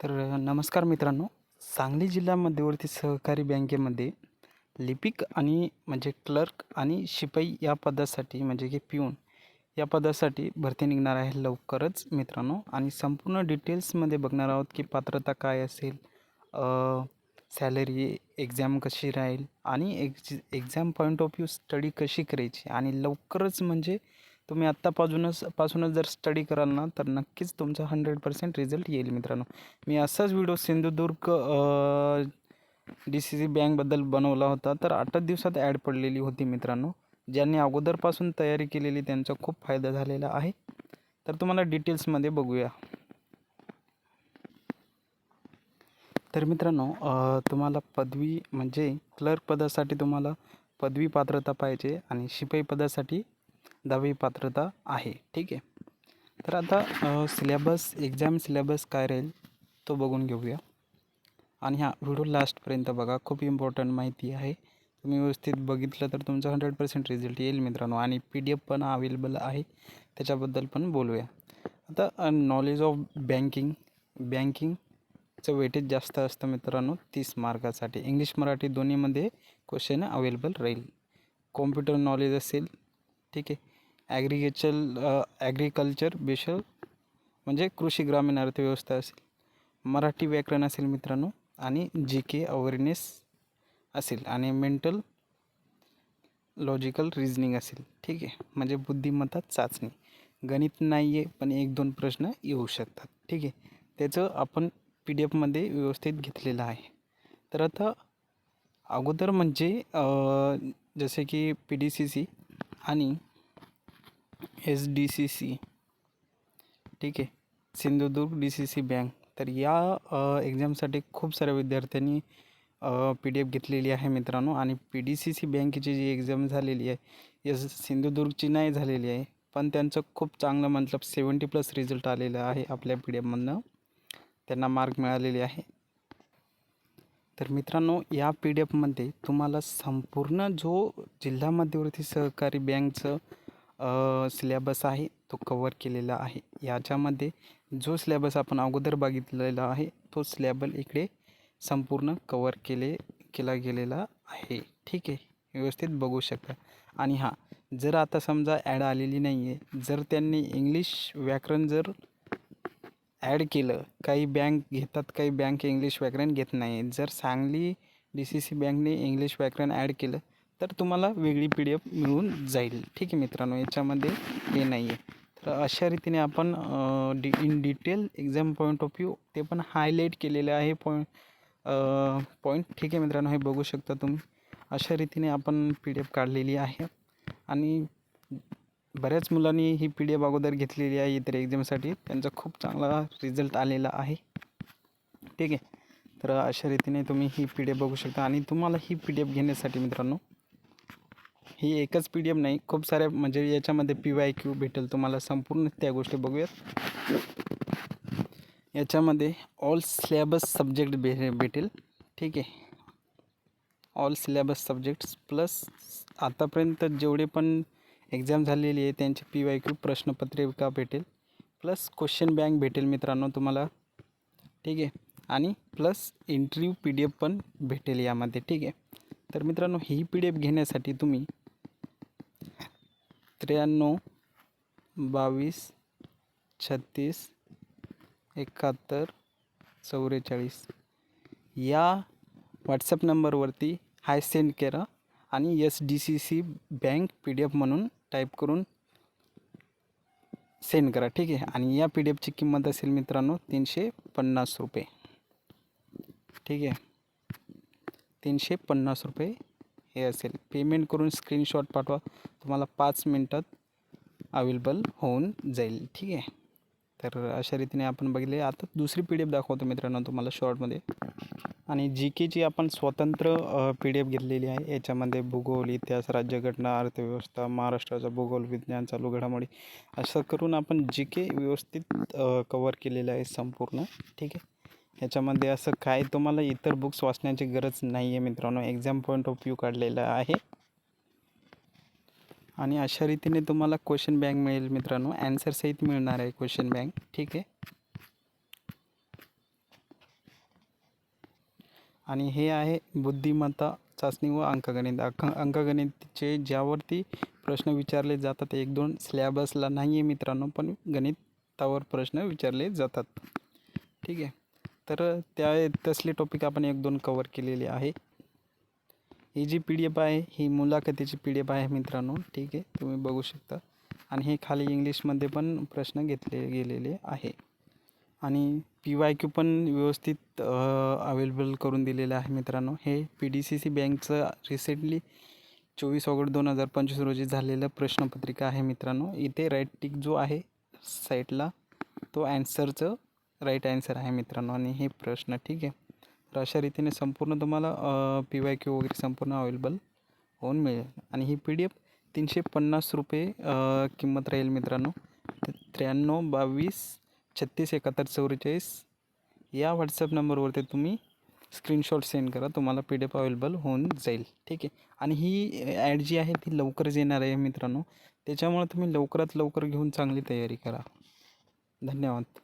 तर नमस्कार मित्रांनो. सांगली जिल्हा मध्यवर्ती सहकारी बँकेमध्ये लिपिक आणि म्हणजे क्लर्क आणि शिपाई या पदासाठी म्हणजे की पिऊन या पदासाठी भरती निघणार आहे लवकरच मित्रांनो. आणि संपूर्ण डिटेल्समध्ये बघणार आहोत की पात्रता काय असेल सॅलरी एक्झाम कशी राहील आणि ex exam point of view study कशी करायची आणि लवकरच म्हणजे तुम्ही आत्तापासूनच पासूनच जर स्टडी कराल ना तर नक्कीच तुमचा हंड्रेड पर्सेंट रिझल्ट येईल मित्रांनो. मी असाच video Sindhudurg D C C बँकबद्दल बनवला होता तर आठच दिवसात ॲड पडलेली होती मित्रांनो. ज्यांनी अगोदरपासून तयारी केलेली त्यांचा खूप फायदा झालेला आहे. तर तुम्हाला डिटेल्समध्ये बघूया. तर मित्रांनो तुम्हाला पदवी म्हणजे क्लर्क पदासाठी तुम्हाला पदवी पात्रता पाहिजे आणि शिपाई पदासाठी दहावी पात्रता आहे. ठीक आहे. तर आता सिलेबस एक्झाम सिलेबस काय राहील तो बघून घेऊया. आणि हा व्हिडिओ लास्टपर्यंत बघा. खूप इम्पॉर्टंट माहिती आहे. तुम्ही व्यवस्थित बघितलं तर तुमचा हंड्रेड पर्सेंट रिझल्ट येईल मित्रांनो. आणि पी डी एफ पण अवेलेबल आहे. त्याच्याबद्दल पण बोलूया. आता नॉलेज ऑफ बँकिंग बँकिंगचं वेटेज जास्त असतं मित्रांनो तीस मार्कासाठी. इंग्लिश मराठी दोन्हीमध्ये क्वेश्चन अवेलेबल राहील. कॉम्प्युटर नॉलेज असेल. ठीक आहे. ॲग्रिगेचर ॲग्रिकल्चर बेशल म्हणजे कृषी ग्रामीण अर्थव्यवस्था असेल मराठी व्याकरण असेल मित्रांनो आणि जी के अवेअरनेस असेल आणि मेंटल लॉजिकल रिझनिंग असेल. ठीक आहे? म्हणजे बुद्धिमत्ता चाचणी. गणित नाही आहे पण एक दोन प्रश्न येऊ शकतात. ठीक आहे? त्याचं आपण पी डी एफमध्ये व्यवस्थित घेतलेलं आहे. तर आता अगोदर म्हणजे जसे की पी डी सी सी आणि एस डी सी सी. ठीक आहे. Sindhudurg D C C bank. तर या एक्झामसाठी खूप साऱ्या विद्यार्थ्यांनी पी डी एफ घेतलेली आहे मित्रांनो. आणि पी डी सी सी बँकेची जी एक्झाम झालेली आहे एस सिंधुदुर्गची नाही झालेली आहे पण त्यांचं खूप चांगलं मतलब सेवन्टी प्लस रिझल्ट आलेलं आहे आपल्या पी डी एफमधनं त्यांना मार्क मिळालेले आहे. तर मित्रांनो या पी डी एफमध्ये तुम्हाला संपूर्ण जो जिल्हा मध्यवर्ती सहकारी बँकचं सिलेबस आहे तो कवर केलेला आहे. याच्यामध्ये जो सिलेबस आपण अगोदर बघितलेला आहे तो सिलेबल इकडे संपूर्ण कवर केले केला गेलेला आहे. ठीक आहे? व्यवस्थित बघू शकता. आणि हां जर आता समजा ॲड आलेली नाही आहे जर त्यांनी इंग्लिश व्याकरण जर ॲड केलं काही बँक घेतात काही बँक इंग्लिश व्याकरण घेत नाही जर सांगली डी सी सी बँकने इंग्लिश व्याकरण ॲड केलं तर तुम्हाला वेगळी पी डी एफ मिळून जाईल. ठीक आहे मित्रांनो याच्यामध्ये हे नाही आहे तर अशा रीतीने आपण the in detail exam point of view ते पण हायलाईट केलेले आहे पॉईंट पॉईंट ठीक आहे मित्रांनो हे बघू शकता तुम्ही. अशा रीतीने आपण पी डी एफ काढलेली आहे. आणि बऱ्याच मुलांनी ही पी डी एफ अगोदर घेतलेली आहे इतर एक्झामसाठी. त्यांचा खूप चांगला रिझल्ट आलेला आहे. ठीक आहे. तर अशा रीतीने तुम्ही ही पी डी एफ बघू शकता. आणि तुम्हाला ही पी डी एफ घेण्यासाठी मित्रांनो ही एकच पी डी एफ नाही. खूप साऱ्या म्हणजे याच्यामध्ये पी वाय क्यू भेटेल तुम्हाला. संपूर्ण त्या गोष्टी बघूयात. याच्यामध्ये ऑल सिलेबस सब्जेक्ट भे भेटेल. ठीक आहे. ऑल सिलेबस सब्जेक्ट्स प्लस आतापर्यंत जेवढे पण एक्झाम झालेली आहे त्यांची पी वाय क्यू प्रश्नपत्रिका भेटेल. प्लस क्वेश्चन बँक भेटेल मित्रांनो तुम्हाला. ठीक आहे. आणि plus interview P D F पण भेटेल यामध्ये. ठीक आहे. तर मित्रांनो ही पी डी एफ घेण्यासाठी तुम्ही त्र्याण्णव बावीस छत्तीस एकाहत्तर चौवेचाळीस या व्हॉट्सअप नंबरवरती हाय सेंड करा आणि S D C C bank P D F म्हणून टाईप करून सेंड करा ठीक आहे? आणि या पी डी एफची किंमत असेल मित्रांनो तीनशे पन्नास रुपये. ठीक आहे? तीनशे पन्नास रुपये हे असेल. पेमेंट करून स्क्रीनशॉट पाठवा. तुम्हाला पाच मिनटात अवेलेबल होऊन जाईल. ठीक आहे? तर अशा रीतीने आपण बघितले. आता दुसरी पी डी एफ दाखवतो मित्रांनो तुम्हाला शॉर्टमध्ये आणि जी केची आपण स्वतंत्र पी डी एफ घेतलेली आहे. याच्यामध्ये भूगोल इतिहास राज्यघटना अर्थव्यवस्था महाराष्ट्राचा भूगोल विज्ञान चालू घडामोडी. असं करून आपण जी के व्यवस्थित कवर केलेलं आहे संपूर्ण. ठीक आहे? याच्यामध्ये असं काय? तुम्हाला इतर बुक्स वाचण्याची गरज नाही आहे मित्रांनो. एक्झाम पॉईंट ऑफ व्ह्यू काढलेला आहे. आणि अशा रीतीने तुम्हाला क्वेश्चन बँक मिळेल मित्रांनो. ॲन्सरसहित मिळणार आहे क्वेश्चन बँक ठीक आहे? आणि हे आहे बुद्धिमत्ता चाचणी व अंकगणित. अंक अंकगणितचे ज्यावरती प्रश्न विचारले जातात एक दोन स्लॅबसला नाही आहे मित्रांनो पण गणितावर प्रश्न विचारले जातात. ठीक आहे? तर त्या तसले टॉपिक आपण एक दोन कवर केलेले आहे. ही जी पी डी एफ आहे ही मुलाखतीची पी डी एफ आहे मित्रांनो. ठीक आहे तुम्ही बघू शकता. आणि हे खाली इंग्लिशमध्ये पण प्रश्न घेतले गेलेले आहे. आणि पी वाय क्यू पण व्यवस्थित अवेलेबल करून दिलेलं आहे मित्रांनो. हे पी डी सी सी बँकचं रिसेंटली चोवीस ऑगस्ट दोन हजार पंचवीस रोजी झालेलं प्रश्नपत्रिका आहे मित्रांनो. इथे राईट टिक जो आहे साईटला तो ॲन्सरचं राईट ॲन्सर आहे मित्रांनो. आणि हे प्रश्न ठीक आहे. तर अशा रीतीने संपूर्ण तुम्हाला पी वाय क्यू वगैरे संपूर्ण अवेलेबल होऊन मिळेल. आणि ही पी डी एफ तीनशे पन्नास रुपये किंमत राहील मित्रांनो. त्र्याण्णव बावीस छत्तीस एकाहत्तर चौवेचाळीस या व्हॉट्सअप नंबरवरती तुम्ही स्क्रीनशॉट सेंड करा. तुम्हाला पी डी एफ अवेलेबल होऊन जाईल. ठीक आहे. आणि ही ॲड जी आहे ती लवकरच येणार आहे मित्रांनो. त्याच्यामुळे तुम्ही लवकरात लवकर घेऊन चांगली तयारी करा. धन्यवाद.